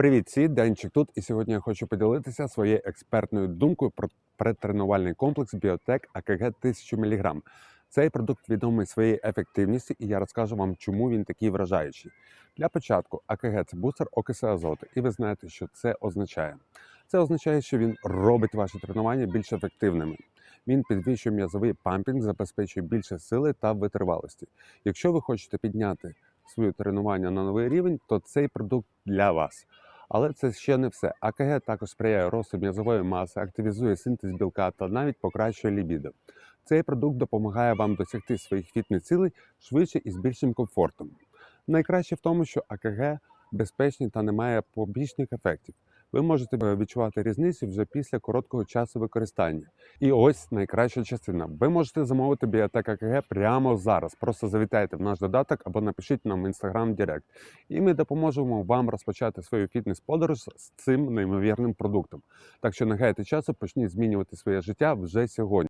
Привіт, всі, Денчик тут. І сьогодні я хочу поділитися своєю експертною думкою про предтренувальний комплекс Біотек АКГ 1000 мг. Цей продукт відомий своєю ефективністю, і я розкажу вам, чому він такий вражаючий. Для початку АКГ це бустер окиси азоту, і ви знаєте, що це означає. Це означає, що він робить ваші тренування більш ефективними. Він підвищує м'язовий пампінг, забезпечує більше сили та витривалості. Якщо ви хочете підняти своє тренування на новий рівень, то цей продукт для вас. Але це ще не все. АКГ також сприяє росту м'язової маси, активізує синтез білка та навіть покращує лібідо. Цей продукт допомагає вам досягти своїх фітнес-цілей швидше і з більшим комфортом. Найкраще в тому, що АКГ безпечний та не має побічних ефектів. Ви можете е, відчувати різницю вже після короткого часу використання. І ось найкраща частина. Ви можете замовити біотек КГ прямо зараз. Просто завітайте в наш додаток або напишіть нам в Instagram Директ. І ми допоможемо вам розпочати свою фітнес-подорож з цим неймовірним продуктом. Так що не гайте часу, почніть змінювати своє життя вже сьогодні.